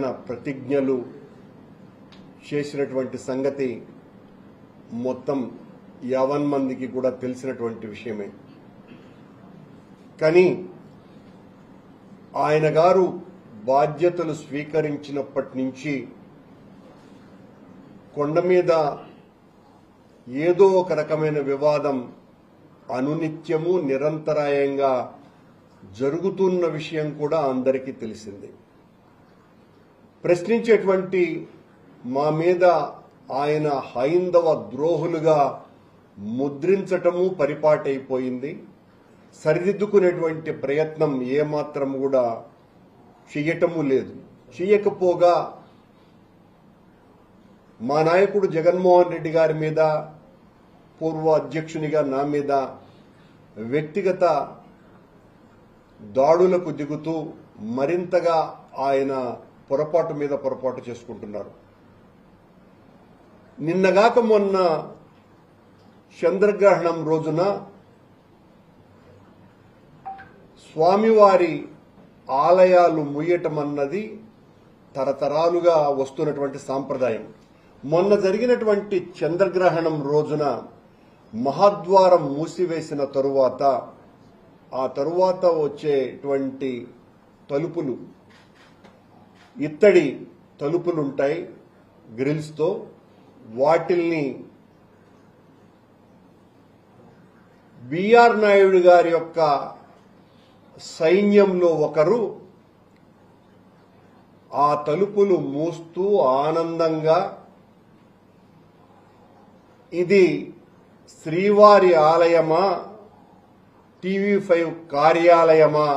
ప్రతిజ్ఞలు చేసినటువంటి సంగతి మొత్తం యావన్ మందికి కూడా తెలిసినటువంటి విషయమే. కానీ ఆయన గారు బాధ్యతలు స్వీకరించినప్పటి నుంచి కొండ మీద ఏదో ఒక రకమైన వివాదం అనునిత్యము నిరంతరాయంగా జరుగుతున్న విషయం కూడా అందరికీ తెలిసింది. ప్రశ్నించేటువంటి మా మీద ఆయన హైందవ ద్రోహులుగా ముద్రించటము పరిపాటైపోయింది. సరిదిద్దుకునేటువంటి ప్రయత్నం ఏమాత్రం కూడా చెయ్యటము లేదు. చెయ్యకపోగా మా నాయకుడు జగన్మోహన్ రెడ్డి గారి మీద పూర్వ అధ్యక్షునిగా నా మీద వ్యక్తిగత దాడులకు దిగుతూ మరింతగా ఆయన పొరపాటు మీద పొరపాటు చేసుకుంటున్నారు. నిన్నగాక మొన్న చంద్రగ్రహణం రోజున స్వామివారి ఆలయాలు ముయ్యటం అన్నది తరతరాలుగా వస్తున్నటువంటి సాంప్రదాయం. మొన్న జరిగినటువంటి చంద్రగ్రహణం రోజున మహాద్వారం మూసివేసిన తరువాత ఆ తరువాత వచ్చేటువంటి తలుపులు ఇత్తడి తలుపులుంటాయి గ్రిల్స్తో. వాటిల్ని బిఆర్ నాయుడు గారి యొక్క సైన్యంలో ఒకరు ఆ తలుపులు మూస్తూ ఆనందంగా ఇది శ్రీవారి ఆలయమా టీవీ ఫైవ్ కార్యాలయమా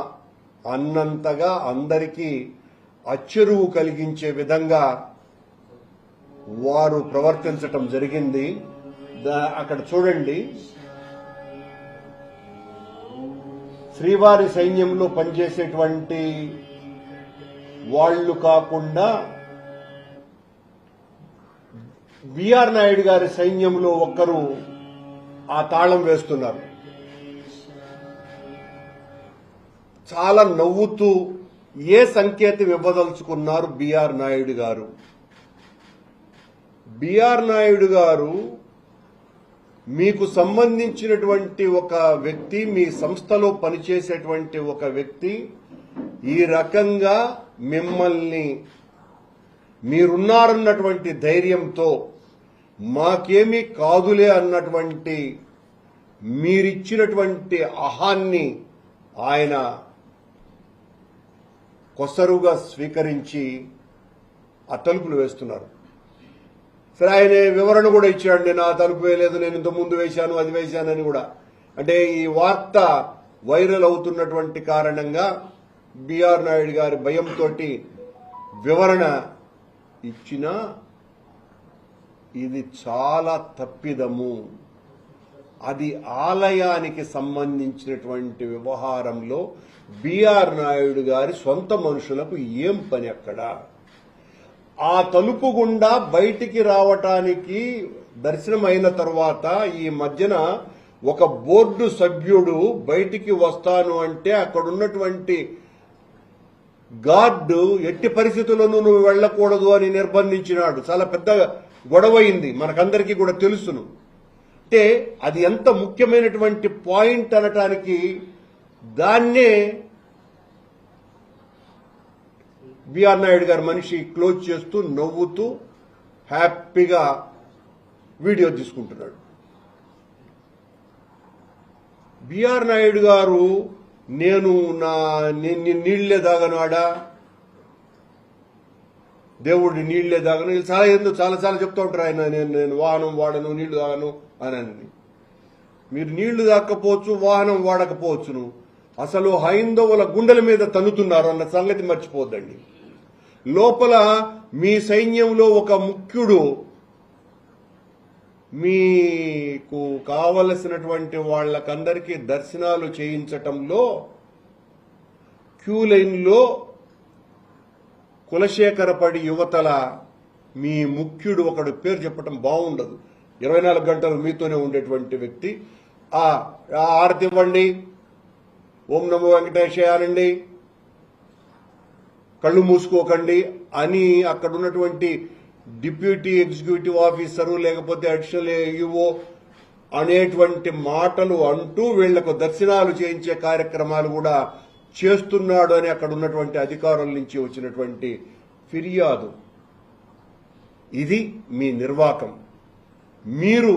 అన్నంతగా అందరికీ అచ్చెరువు కలిగించే విధంగా వారు ప్రవర్తించటం జరిగింది. అక్కడ చూడండి. శ్రీవారి సైన్యంలో పనిచేసేటువంటి వాళ్ళు కాకుండా బిఆర్ నాయుడు గారి సైన్యంలో ఒక్కరు ఆ తాళం వేస్తున్నారు. చాలా నవ్వుతూ ఏ సంకేతం ఇవ్వదలుచుకున్నారు బిఆర్ నాయుడు గారు? బిఆర్ నాయుడు గారు మీకు సంబంధించినటువంటి ఒక వ్యక్తి మీ సంస్థలో పనిచేసేటువంటి ఒక వ్యక్తి ఈ రకంగా మిమ్మల్ని మీరున్నారన్నటువంటి ధైర్యంతో మాకేమీ కాదులే అన్నటువంటి మీరిచ్చినటువంటి అహాన్ని ఆయన కొసరుగా స్వీకరించి ఆ తలుపులు వేస్తున్నారు. సరే ఆయన వివరణ కూడా ఇచ్చాడు. నేను ఆ తలుపు వేయలేదు నేను ఇంత ముందు వేశాను అది వేశానని కూడా. అంటే ఈ వార్త వైరల్ అవుతున్నటువంటి కారణంగా బిఆర్ నాయుడు గారి భయంతో వివరణ ఇచ్చినా ఇది చాలా తప్పిదము. అది ఆలయానికి సంబంధించినటువంటి వ్యవహారంలో బిఆర్ నాయుడు గారి సొంత మనుషులకు ఏం పని అక్కడ? ఆ తలుపు గుండా బయటికి రావటానికి దర్శనం అయిన తర్వాత ఈ మధ్యన ఒక బోర్డు సభ్యుడు బయటికి వస్తాను అంటే అక్కడున్నటువంటి గార్డు ఎట్టి పరిస్థితుల్లోనూ నువ్వు వెళ్ళకూడదు అని నిర్బంధించినాడు. చాలా పెద్ద గొడవయింది. మనకందరికీ కూడా తెలుసును. అంటే అది ఎంత ముఖ్యమైనటువంటి పాయింట్ అనటానికి దాన్నే బిఆర్ నాయుడు గారి మనిషి క్లోజ్ చేస్తూ నవ్వుతూ హ్యాపీగా వీడియో తీసుకుంటున్నాడు. బిఆర్ నాయుడు గారు నేను నా ని- ని- నీళ్ళే దాగనాడా దేవుడి నీళ్ళే తాగను వీళ్ళు చాలా ఎందుకు? చాలా చాలా చెప్తూ ఉంటారు ఆయన నేను నేను వాహనం వాడను నీళ్ళు తాగను అని అని మీరు నీళ్ళు దాక్కపోవచ్చు వాహనం వాడకపోవచ్చును. అసలు హైందవుల గుండెల మీద తన్నుతున్నారు అన్న సంగతి మర్చిపోద్దండి. లోపల మీ సైన్యంలో ఒక ముఖ్యుడు మీకు కావలసినటువంటి వాళ్ళకందరికీ దర్శనాలు చేయించటంలో క్యూ లైన్లో కులశేఖరపడి యువతల మీ ముఖ్యుడు ఒకడు పేరు చెప్పటం బాగుండదు. ఇరవై నాలుగు గంటలు మీతోనే ఉండేటువంటి వ్యక్తి. ఆ ఆ ఆరతి ఇవ్వండి. ఓం నమో వెంకటేశయానండి కళ్ళు మూసుకోకండి. అని అక్కడ ఉన్నటువంటి డిప్యూటీ ఎగ్జిక్యూటివ్ ఆఫీసరు లేకపోతే అడిషనల్ ఈఓ అనేటువంటి మాటలు అంటూ వీళ్ళకు దర్శనాలు చేయించే కార్యక్రమాలు కూడా చేస్తున్నాడు అని అక్కడ ఉన్నటువంటి అధికారుల నుంచి వచ్చినటువంటి ఫిర్యాదు. ఇది మీ నిర్వాకం. మీరు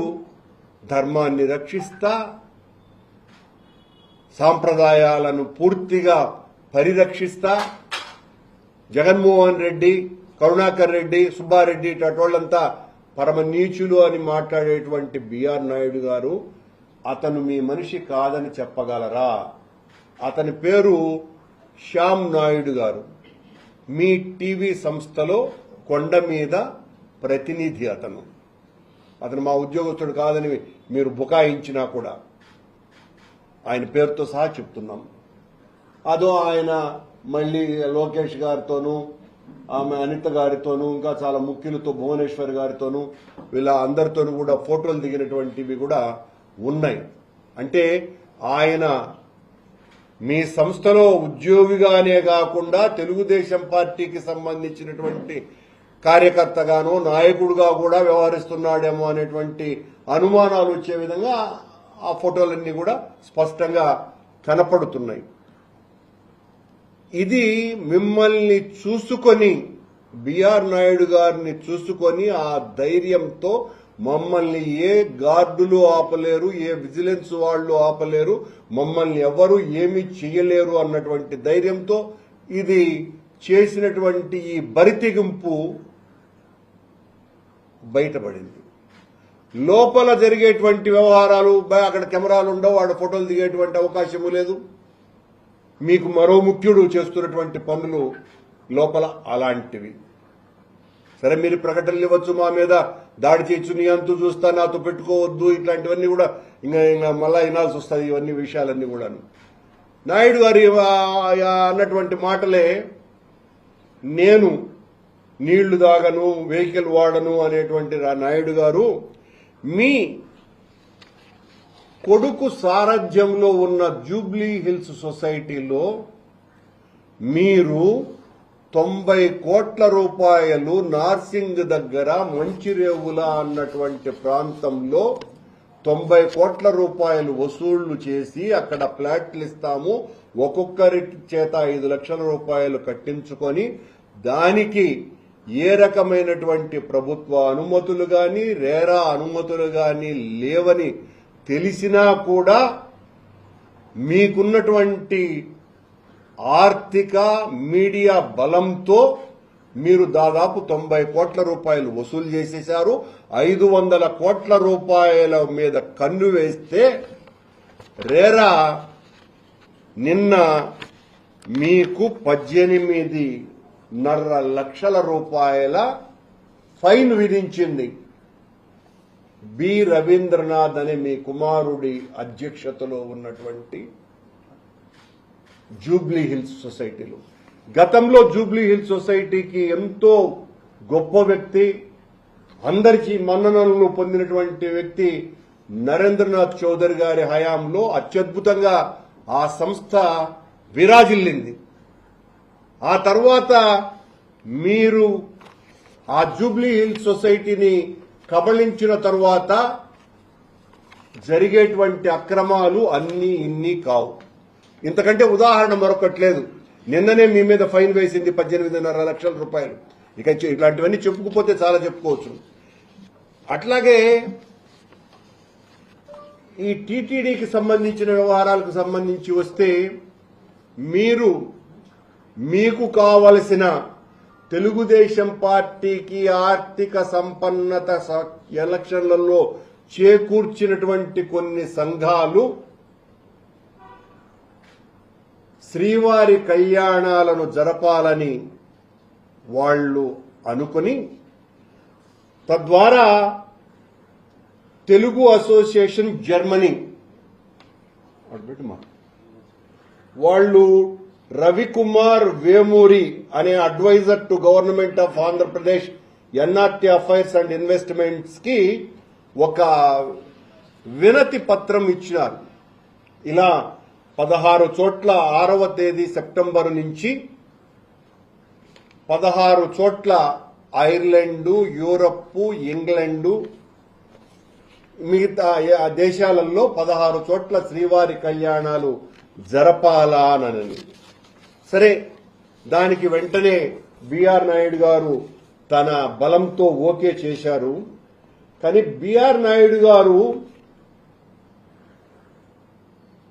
ధర్మాన్ని రక్షిస్తా సాంప్రదాయాలను పూర్తిగా పరిరక్షిస్తా జగన్మోహన్ రెడ్డి కరుణాకర్ రెడ్డి సుబ్బారెడ్డి ఇటోళ్ళంతా పరమ నీచులు అని మాట్లాడేటువంటి బిఆర్ నాయుడు గారు అతను మీ మనిషి కాదని చెప్పగలరా? అతని పేరు శ్యామ్ నాయుడు గారు. మీ టీవీ సంస్థలో కొండ మీద ప్రతినిధి అతను. అతను మా ఉద్యోగస్తుడు కాదని మీరు బుకాయించినా కూడా ఆయన పేరుతో సహా చెప్తున్నాం. అదో ఆయన మళ్ళీ లోకేష్ గారితోనూ ఆమె అనిత గారితోనూ ఇంకా చాలా ముఖ్యులతో భువనేశ్వర్ గారితోనూ వీళ్ళ అందరితోనూ కూడా ఫోటోలు దిగినటువంటివి కూడా ఉన్నాయి. అంటే ఆయన మీ సంస్థలో ఉద్యోగిగానే కాకుండా తెలుగుదేశం పార్టీకి సంబంధించినటువంటి కార్యకర్తగాను నాయకుడుగా కూడా వ్యవహరిస్తున్నాడేమో అనేటువంటి అనుమానాలు వచ్చే విధంగా ఆ ఫోటోలన్నీ కూడా స్పష్టంగా కనపడుతున్నాయి. ఇది మిమ్మల్ని చూసుకొని బిఆర్ నాయుడు గారిని చూసుకొని ఆ ధైర్యంతో మమ్మల్ని ఏ గార్డులు ఆపలేరు ఏ విజిలెన్స్ వాళ్ళు ఆపలేరు మమ్మల్ని ఎవరు ఏమీ చేయలేరు అన్నటువంటి ధైర్యంతో ఇది చేసినటువంటి ఈ బరితెగింపు బయటపడింది. లోపల జరిగేటువంటి వ్యవహారాలు అక్కడ కెమెరాలు ఉండవు వాడు ఫోటోలు దిగేటువంటి అవకాశము లేదు. మీకు మరో ముఖ్యుడు చేస్తున్నటువంటి పనులు లోపల అలాంటివి. సరే మీరు ప్రకటనలు ఇవ్వచ్చు మా మీద. దాడి చేయొచ్చు నీ అంతు చూస్తా నాతో పెట్టుకోవద్దు ఇట్లాంటివన్నీ కూడా ఇంకా ఇంకా మళ్ళా వినాల్సి వస్తుంది ఇవన్నీ విషయాలన్నీ కూడాను. నాయుడు గారి అన్నటువంటి మాటలే నేను నీళ్ళు దాగను వెహికల్ వాడను అనేటువంటి నాయుడు గారు మీ కొడుకు సారథ్యంలో ఉన్న జూబ్లీ హిల్స్ సొసైటీలో మీరు తొంభై కోట్ల రూపాయలు నార్సింగ్ దగ్గర మంచిరేవుల అన్నటువంటి ప్రాంతంలో తొంభై కోట్ల రూపాయలు వసూళ్ళు చేసి అక్కడ ఫ్లాట్లు ఇస్తాము. ఒక్కొక్కరి చేత ఐదు లక్షల రూపాయలు కట్టించుకొని దానికి ఏ రకమైనటువంటి ప్రభుత్వ అనుమతులు గాని రేరా అనుమతులు గాని లేవని తెలిసినా కూడా మీకున్నటువంటి ఆర్థిక మీడియా బలంతో మీరు దాదాపు తొంభై కోట్ల రూపాయలు వసూలు చేసేశారు. ఐదు వందల కోట్ల రూపాయల మీద కన్ను వేస్తే రేరా నిన్న మీకు పద్దెనిమిది నర్ర లక్షల రూపాయల ఫైన్ విధించింది. బి రవీంద్రనాథ్ అనే మీ కుమారుడి అధ్యక్షతలో ఉన్నటువంటి జూబ్లీ హిల్స్ సొసైటీలో. గతంలో జూబ్లీ హిల్స్ సొసైటీకి ఎంతో గొప్ప వ్యక్తి అందరికీ మన్ననలు పొందినటువంటి వ్యక్తి నరేంద్రనాథ్ చౌదరి గారి హయాంలో అత్యద్భుతంగా ఆ సంస్థ విరాజిల్లింది. ఆ తర్వాత మీరు ఆ జూబ్లీ హిల్స్ సొసైటీని కబళించిన తర్వాత జరిగేటువంటి అక్రమాలు అన్ని ఇన్ని కావు. ఇంతకంటే ఉదాహరణ మరొకటి లేదు. నిన్ననే మీ మీద ఫైన్ వేసింది పద్దెనిమిదిన్నర లక్షల రూపాయలు. ఇక ఇలాంటివన్నీ ఇట్లాంటివన్నీ చెప్పుకుపోతే చాలా చెప్పుకోవచ్చు. అట్లాగే ఈ టీటీడీకి సంబంధించిన వ్యవహారాలకు సంబంధించి వస్తే మీరు మీకు కావలసిన తెలుగుదేశం పార్టీకి ఆర్థిక సంపన్నత స- ఎలక్షన్లలో చేకూర్చినటువంటి కొన్ని సంఘాలు శ్రీవారి కళ్యాణాలను జరపాలని వాళ్ళు అనుకుని తద్వారా తెలుగు అసోసియేషన్ జర్మనీ వాళ్ళు రవికుమార్ వేమూరి అనే adviser to government of Andhra Pradesh NRT affairs and ఇన్వెస్ట్మెంట్స్కి ఒక వినతి పత్రం ఇచ్చినారు. ఇలా పదహారు చోట్ల ఆరవ తేదీ సెప్టెంబర్ నుంచి పదహారు చోట్ల ఐర్లాండు యూరప్ ఇంగ్లాండు మిగతా దేశాలలో పదహారు చోట్ల శ్రీవారి కళ్యాణాలు జరపాలా అని సరే దానికి వెంటనే బిఆర్ నాయుడు గారు తన బలంతో ఓకే చేశారు. కానీ బిఆర్ నాయుడు గారు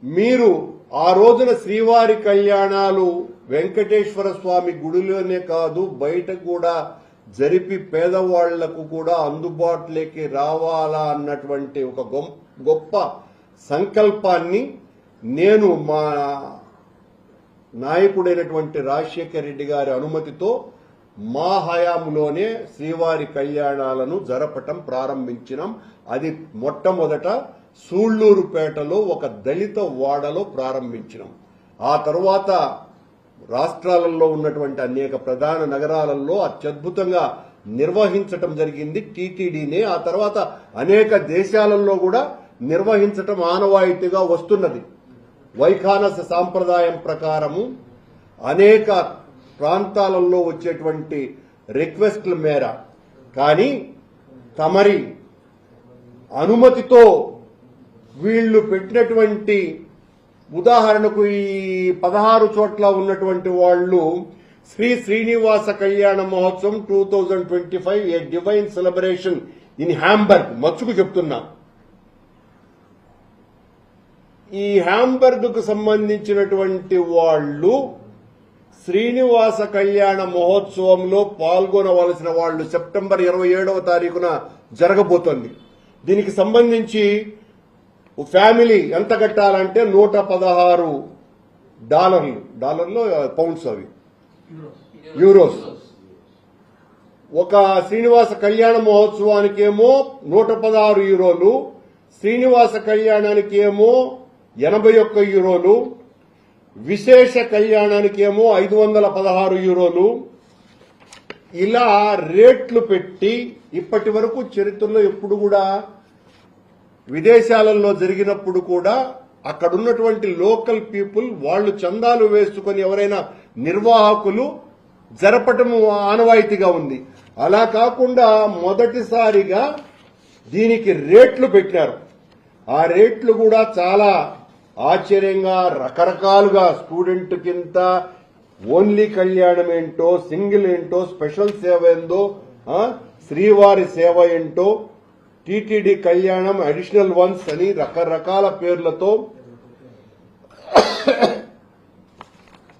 మీరు ఆ రోజున శ్రీవారి కళ్యాణాలు వెంకటేశ్వర స్వామి గుడిలోనే కాదు బయట కూడా జరిపి పేదవాళ్ళకు కూడా అందుబాటులోకి రావాలా అన్నటువంటి ఒక గొప్ప సంకల్పాన్ని నేను మా నాయకుడైనటువంటి రాజశేఖర రెడ్డి గారి అనుమతితో మా హయాంలోనే శ్రీవారి కళ్యాణాలను జరపటం ప్రారంభించినాం. అది మొట్టమొదట సూళ్ళూరుపేటలో ఒక దళిత వాడలో ప్రారంభించినాం. ఆ తరువాత రాష్ట్రాలలో ఉన్నటువంటి అనేక ప్రధాన నగరాలలో అత్యద్భుతంగా నిర్వహించటం జరిగింది టీటీడీనే. ఆ తర్వాత అనేక దేశాలలో కూడా నిర్వహించటం ఆనవాయితీగా వస్తున్నది. వైఖానస సాంప్రదాయం ప్రకారము అనేక ప్రాంతాలలో వచ్చేటువంటి రిక్వెస్ట్ల మేర కానీ తమరి అనుమతితో వీళ్ళు పెట్టినటువంటి ఉదాహరణకు ఈ పదహారు చోట్ల ఉన్నటువంటి వాళ్ళు Shri Srinivasa Kalyana Mahotsavam two thousand twenty five a divine celebration in Hamburg. మచ్చుకు చెప్తున్నా. ఈ హ్యాంబర్గ్కు సంబంధించినటువంటి వాళ్ళు శ్రీనివాస కళ్యాణ మహోత్సవంలో పాల్గొనవలసిన వాళ్ళు సెప్టెంబర్ ఇరవై ఏడవ తారీఖున జరగబోతోంది. దీనికి సంబంధించి ఫ్యామిలీ ఎంత కట్టాలంటే నూట పదహారు డాలర్లు. డాలర్లు పౌండ్స్ అవి. యూరోస్. ఒక శ్రీనివాస కళ్యాణ మహోత్సవానికి ఏమో నూట పదహారు యూరోలు శ్రీనివాస కళ్యాణానికి ఏమో ఎనభై ఒక్క యూరోలు విశేష కళ్యాణానికి ఏమో ఐదు వందల పదహారు యూరోలు. ఇలా రేట్లు పెట్టి ఇప్పటి వరకు చరిత్రలో ఎప్పుడు కూడా విదేశాలలో జరిగినప్పుడు కూడా అక్కడున్నటువంటి లోకల్ పీపుల్ వాళ్ళు చందాలు వేసుకొని ఎవరైనా నిర్వాహకులు జరపటం ఆనవాయితీగా ఉంది. అలా కాకుండా మొదటిసారిగా దీనికి రేట్లు పెట్టారు. ఆ రేట్లు కూడా చాలా ఆశ్చర్యంగా రకరకాలుగా స్టూడెంట్ కింద ఓన్లీ కళ్యాణం ఏంటో సింగిల్ ఏంటో స్పెషల్ సేవ ఏందో శ్రీవారి సేవ ఏంటో టీటీడీ కళ్యాణం అడిషనల్ వన్స్ అని రకరకాల పేర్లతో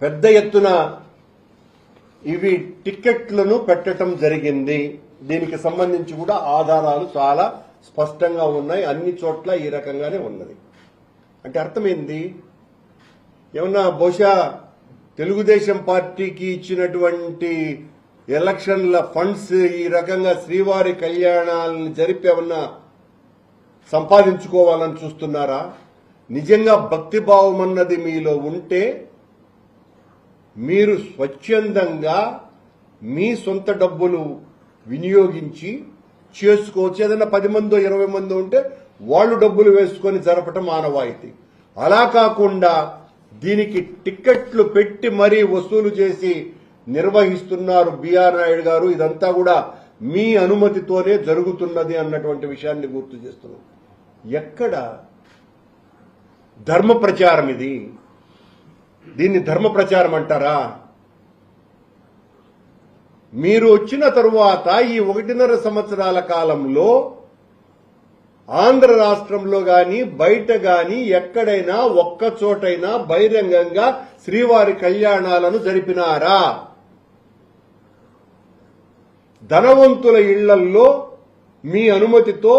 పెద్ద ఎత్తున ఇవి టిక్కెట్లను పెట్టడం జరిగింది. దీనికి సంబంధించి కూడా ఆధారాలు చాలా స్పష్టంగా ఉన్నాయి. అన్ని చోట్ల ఈ రకంగానే ఉన్నది. అంటే అర్థమైంది? ఏమన్నా బహుశా తెలుగుదేశం పార్టీకి ఇచ్చినటువంటి ఎలక్షన్ల ఫండ్స్ ఈ రకంగా శ్రీవారి కళ్యాణాలను జరిపేమన్నా సంపాదించుకోవాలని చూస్తున్నారా? నిజంగా భక్తిభావం అన్నది మీలో ఉంటే మీరు స్వచ్ఛందంగా మీ సొంత డబ్బులు వినియోగించి చేసుకోవచ్చు. ఏదైనా పది మందో ఇరవై మందో ఉంటే వాళ్ళు డబ్బులు వేసుకొని జరపటం ఆనవాయితీ. అలా కాకుండా దీనికి టిక్కెట్లు పెట్టి మరీ వసూలు చేసి నిర్వహిస్తున్నారు బిఆర్ నాయుడు గారు. ఇదంతా కూడా మీ అనుమతితోనే జరుగుతున్నది అన్నటువంటి విషయాన్ని గుర్తు చేస్తున్నాం. ఎక్కడ ధర్మ ప్రచారం ఇది? దీన్ని ధర్మ ప్రచారం అంటారా? మీరు వచ్చిన తరువాత ఈ ఒకటిన్నర సంవత్సరాల కాలంలో ఆంధ్ర రాష్ట్రంలో గాని బయట గాని ఎక్కడైనా ఒక్క చోటైనా బహిరంగంగా శ్రీవారి కళ్యాణాలను జరిపినారా? ధనవంతుల ఇళ్ళల్లో మీ అనుమతితో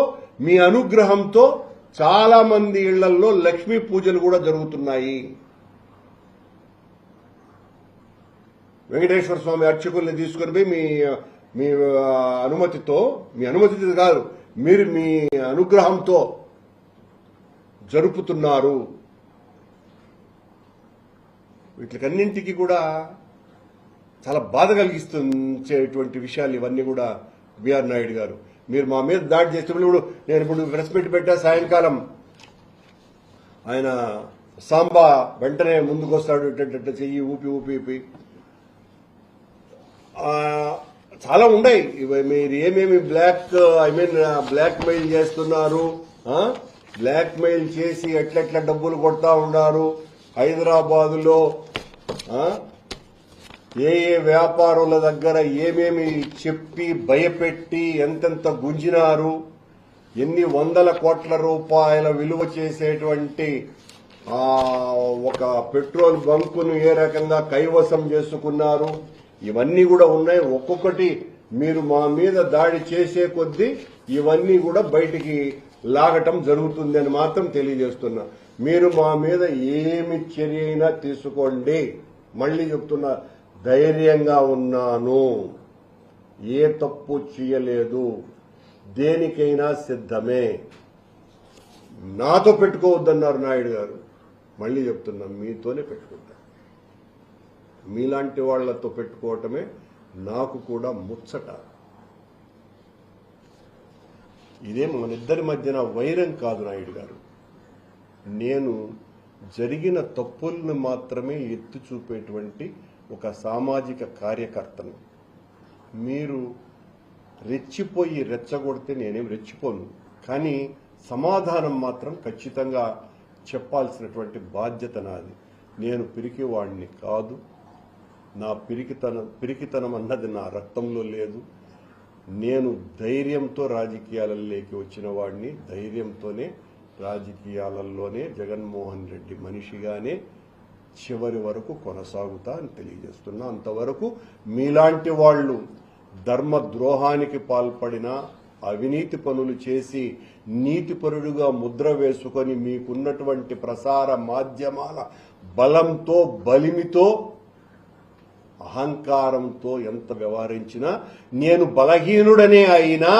మీ అనుగ్రహంతో చాలా మంది ఇళ్ళల్లో లక్ష్మీ పూజలు కూడా జరుగుతున్నాయి. వెంకటేశ్వర స్వామి అర్చకుల్ని తీసుకుని పోయి మీ మీ అనుమతితో మీ అనుమతి కాదు మీరు మీ అనుగ్రహంతో జరుపుతున్నారు. వీటికన్నింటికి కూడా చాలా బాధ కలిగిస్తుంచేటువంటి విషయాలు ఇవన్నీ కూడా బిఆర్ నాయుడు గారు. మీరు మా మీద దాడి చేసినప్పుడు ఇప్పుడు నేను ఇప్పుడు ప్రెస్ మీట్ పెట్టా సాయంకాలం ఆయన సాంబా వెంటనే ముందుకు వస్తాడు ఇట్ట చెయ్యి ఊపి ఊపి ఊపి. చాలా ఉన్నాయి. ఇవి మీరు ఏమేమి black I mean blackmail చేస్తున్నారు బ్లాక్ మెయిల్ చేసి ఎట్లెట్ల డబ్బులు కొడతా ఉన్నారు హైదరాబాద్లో ఏ ఏ వ్యాపారుల దగ్గర ఏమేమి చెప్పి భయపెట్టి ఎంతెంత గుంజినారు ఎన్ని వందల కోట్ల రూపాయల విలువ చేసేటువంటి ఆ, ఒక పెట్రోల్ బంకును ఏ రకంగా కైవసం చేసుకున్నారు ఇవన్నీ కూడా ఉన్నాయి. ఒక్కొక్కటి మీరు మా మీద దాడి చేసే కొద్దీ ఇవన్నీ కూడా బయటికి లాగటం జరుగుతుందని మాత్రం తెలియజేస్తున్నా. మీరు మా మీద ఏమి చర్య అయినా తీసుకోండి. మళ్ళీ చెప్తున్నా ధైర్యంగా ఉన్నాను. ఏ తప్పు చేయలేదు. దేనికైనా సిద్ధమే. నాతో పెట్టుకోవద్దన్నారు నాయుడు గారు. మళ్ళీ చెప్తున్నా మీతోనే పెట్టుకుంటా. మీలాంటి వాళ్ళతో పెట్టుకోవటమే నాకు కూడా ముచ్చట. ఇదే మన ఇద్దరి మధ్యన వైరం కాదు నాయుడు గారు. నేను జరిగిన తప్పులను మాత్రమే ఎత్తి చూపేటువంటి ఒక సామాజిక కార్యకర్తను. మీరు రెచ్చిపోయి రెచ్చగొడితే నేనేం రెచ్చిపోను. కానీ సమాధానం మాత్రం ఖచ్చితంగా చెప్పాల్సినటువంటి బాధ్యత నాది. నేను పిరికివాడిని కాదు. నా పిరికితనం పిరికితనం అన్నది నా రక్తంలో లేదు. నేను ధైర్యంతో రాజకీయాలలోకి వచ్చిన వాడిని ధైర్యంతోనే రాజకీయాలలోనే జగన్మోహన్ రెడ్డి మనిషిగానే చివరి వరకు కొనసాగుతా అని తెలియజేస్తున్నా. అంతవరకు మీలాంటి వాళ్ళు ధర్మ ద్రోహానికి పాల్పడిన అవినీతి పనులు చేసి నీతిపరుడుగా ముద్ర వేసుకొని మీకున్నటువంటి ప్రసార మాధ్యమాల బలంతో బలిమితో అహంకారంతో ఎంత వ్యవహరించినా నేను బలహీనుడనే అయినా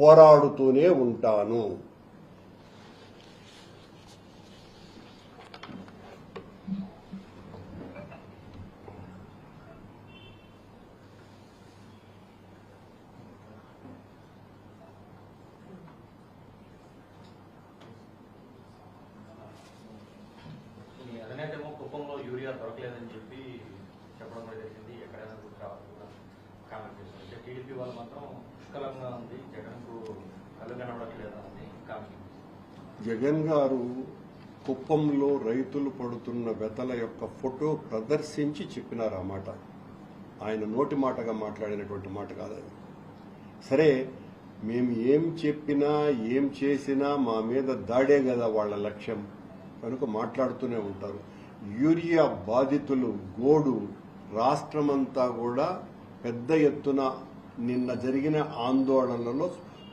పోరాడుతూనే ఉంటాను ఈ అదనేమో కుప్పంలో యూరియా దొరకలేదని చెప్పి చెప్పడం కూడా జరిగింది ఎక్కడైనా కూడా రావాలి కూడా కామెంట్ చేశారు అంటే టీడీపీ వాళ్ళు మాత్రం పుష్కలంగా ఉంది జగన్కు కళ్ళు కనబడట్లేదు అని కామెంట్ చేశారు. జగన్ గారు కుప్పంలో రైతులు పడుతున్న వెతల యొక్క ఫోటో ప్రదర్శించి చెప్పినారు ఆ మాట. ఆయన నోటి మాటగా మాట్లాడినటువంటి మాట కాదు అది. సరే మేము ఏం చెప్పినా ఏం చేసినా మా మీద దాడే కదా వాళ్ళ లక్ష్యం. కనుక మాట్లాడుతూనే ఉంటారు. యూరియా బాధితులు గోడు రాష్ట్రమంతా కూడా పెద్ద ఎత్తున నిన్న జరిగిన ఆందోళనలో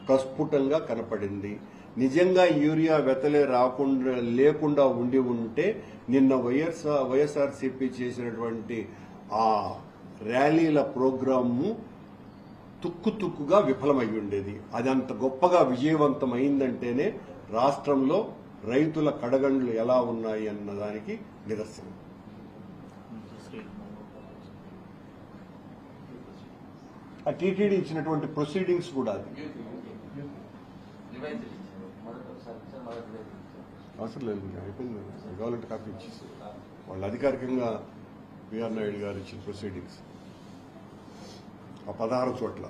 ప్రస్ఫుటంగా కనపడింది. నిజంగా యూరియా వెతలే రాకుండా లేకుండా ఉండి ఉంటే నిన్న వైఎస్ఆర్ వైఎస్ఆర్సీపీ చేసినటువంటి ఆ ర్యాలీల ప్రోగ్రాము తుక్కు తుక్కుగా విఫలమై ఉండేది. అది అంత గొప్పగా విజయవంతం అయిందంటేనే రాష్ట్రంలో రైతుల కడగండ్లు ఎలా ఉన్నాయి అన్నదానికి నిదర్శనం. టీటీడీ ఇచ్చినటువంటి ప్రొసీడింగ్స్ కూడా అది. అవసరం లేదు ఇంకా అయిపోయింది. కావాలంటే కాపీ ఇచ్చేసి. వాళ్ళు అధికారికంగా బిఆర్ నాయుడు గారు ఇచ్చిన ప్రొసీడింగ్స్ ఆ పదహారు చోట్ల.